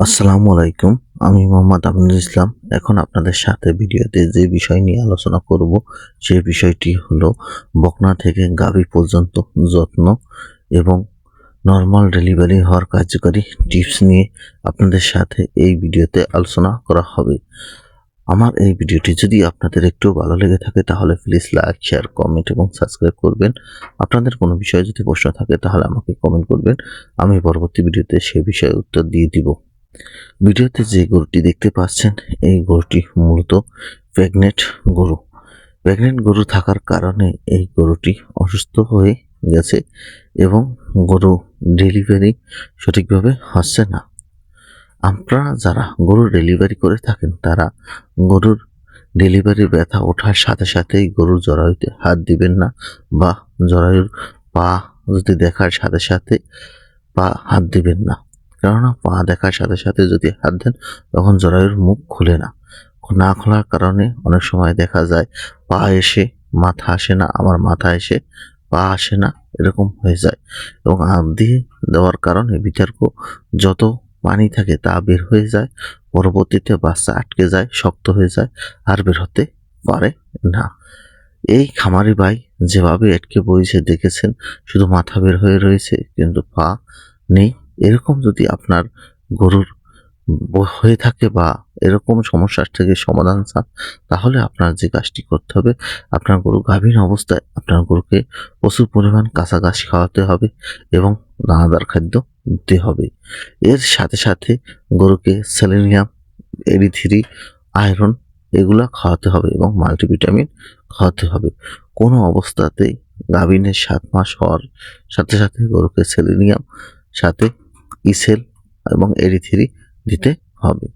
আসসালামু আলাইকুম, আমি মোহাম্মদ আমিনুল ইসলাম। এখন আপনাদের সাথে ভিডিওতে যে বিষয় নিয়ে আলোচনা করব সেই বিষয়টি হলো বকনা থেকে গাভী পর্যন্ত যত্ন এবং নর্মাল ডেলিভারি হওয়ার কার্যকারী টিপস নিয়ে আপনাদের সাথে এই ভিডিওতে আলোচনা করা হবে। আমার এই ভিডিওটি যদি আপনাদের একটু ভালো লেগে থাকে, তাহলে প্লিজ লাইক শেয়ার কমেন্ট এবং সাবস্ক্রাইব করবেন। আপনাদের কোনো বিষয়ে যদি প্রশ্ন থাকে, তাহলে আমাকে কমেন্ট করবেন। আমি পরবর্তী ভিডিওতে সেই বিষয়ে উত্তর দিয়ে দিব। ভিডিওতে যে গরুটি দেখতে পাচ্ছেন, এই গরুটি মূলত প্রেগনেন্ট গরু। প্রেগনেন্ট গরু থাকার কারণে এই গরুটি অসুস্থ হয়ে গেছে এবং গরু ডেলিভারি সঠিকভাবে হচ্ছে না। আপনারা যারা গরুর ডেলিভারি করে থাকেন, তারা গরুর ডেলিভারি ব্যথা ওঠার সাথে সাথেই গরুর জরায়ুতে হাত দিবেন না বা জরায়ুর পা যদি দেখার সাথে সাথে পা হাত দিবেন না। কেননা পা দেখার সাথে সাথে যদি হাত দেন, তখন জরায়ুর মুখ খুলে না। না খোলার কারণে অনেক সময় দেখা যায়, পা এসে, মাথা আসে না, আমার মাথা এসে, পা আসে না, এরকম হয়ে যায়। এবং হাত দিয়ে দেওয়ার কারণে বিতর্ক, যত পানি থাকে তা বের হয়ে যায়, পরবর্তীতে বাচ্চা আটকে যায়, শক্ত হয়ে যায়, আর বের হতে পারে না। এই খামারি ভাই যেভাবে আটকে বইছে, দেখেছেন, শুধু মাথা বের হয়ে রয়েছে, কিন্তু পা নেই। এরকম যদি আপনার গরুর হয়ে থাকে বা এরকম সমস্যার থেকে সমাধান চান, তাহলে আপনার যে কাজটি করতে হবে, আপনার গরু গাভীর অবস্থায় আপনার গরুকে প্রচুর পরিমাণ কাঁচা খাওয়াতে হবে এবং দানাদার খাদ্য দিতে হবে। এর সাথে সাথে গরুকে সেলেনিয়াম এডি থ্রি আয়রন এগুলা খাওয়াতে হবে এবং মাল্টিভিটামিন খাওয়াতে হবে। কোনো অবস্থাতেই গাভীনের সাত মাস হওয়ার সাথে সাথে গরুকে সেলেনিয়াম, সাথে ইসেল এবং এডি থ্রি দিতে হবে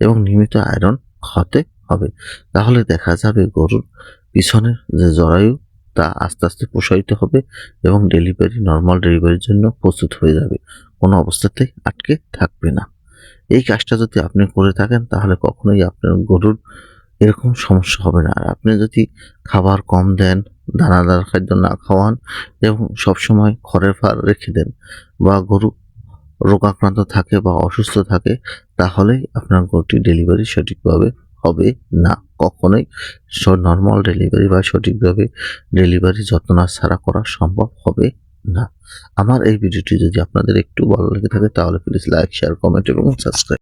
এবং নিয়মিত আয়রন খাওয়াতে হবে। তাহলে দেখা যাবে গরুর পিছনের যে জরায়ু, তা আস্তে আস্তে প্রসারিত হবে এবং ডেলিভারি, নর্মাল ডেলিভারির জন্য প্রস্তুত হয়ে যাবে। কোনো অবস্থাতেই আটকে থাকবে না। এই কাজটা যদি আপনি করে থাকেন, তাহলে কখনোই আপনার গরুর এরকম সমস্যা হবে না। আর আপনি যদি খাবার কম দেন, দানাদার খাদ্য না খাওয়ান এবং সবসময় খড়ের ফার রেখে দেন বা গরু রোগাক্রান্ত থাকে বা অসুস্থ থাকে তাহলে আপনার গরুটি ডেলিভারি সঠিকভাবে হবে না। কখনোই নর্মাল ডেলিভারি বা সঠিকভাবে ডেলিভারি যত্ন ছাড়া করা সম্ভব হবে না। আমার এই ভিডিওটি যদি আপনাদের একটু ভালো লেগে থাকে, তাহলে প্লিজ লাইক শেয়ার কমেন্ট এবং সাবস্ক্রাইব